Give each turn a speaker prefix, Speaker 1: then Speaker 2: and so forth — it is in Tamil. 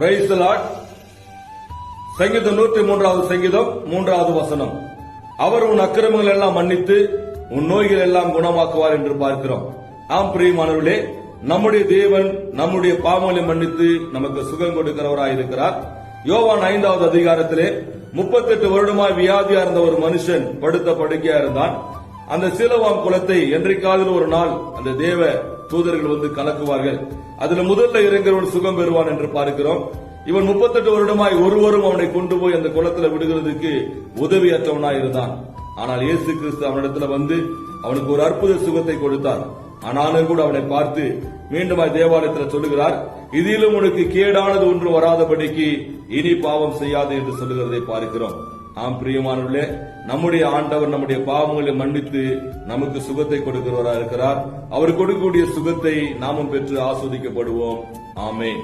Speaker 1: பிரைஸ் சங்கீதம் நூற்றி மூன்றாவது சங்கீதம் மூன்றாவது வசனம். அவர் உன் அக்கிரமங்கள் எல்லாம் மன்னித்து உன் நோய்கள் எல்லாம் குணமாக்குவார் என்று பார்க்கிறோம். ஆம் பிரியமானவர்களே நம்முடைய தேவன் நம்முடைய பாவங்களை மன்னித்து நமக்கு சுகம் கொடுக்கிறவராய் இருக்கிறார். யோவான் ஐந்தாவது அதிகாரத்திலே முப்பத்தெட்டு வருடமாய் வியாதியா இருந்த ஒரு மனுஷன் படுத்த படுக்கையா இருந்தான். அந்த சீலவாம் குலத்தை என்றைக்காவது ஒரு நாள் அந்த தேவ தூதர்கள் வந்து கலக்குவார்கள். அதுல முதல்ல இறங்குறவன் சுகம் பெறுவான் என்று பார்க்கிறோம். இவன் முப்பத்தெட்டு வருடமாய் ஒருவரும் அவனை கொண்டு போய் அந்த குளத்துல விடுகிறதுக்கு உதவியற்றவனாய் இருந்தான் ஆனால் இயேசு கிறிஸ்து அவனிடத்துல வந்து அவனுக்கு ஒரு அற்புத சுகத்தை கொடுத்தார். ஆனாலும் கூட அவனை பார்த்து மீண்டும் தேவாலயத்தில் சொல்லுகிறார் இதிலும் உனக்கு கேடானது ஒன்று வராதபடிக்கு இனி பாவம் செய்யாது என்று சொல்லுகிறதை பார்க்கிறோம். ஆம் பிரியமானவர்களே நம்முடைய ஆண்டவர் நம்முடைய பாவங்களை மன்னித்து நமக்கு சுகத்தை கொடுக்கிறவரா இருக்கிறார் அவர் கொடுக்கக்கூடிய சுகத்தை நாமும் பெற்று ஆஸ்வதிக்கப்படுவோம். ஆமென்.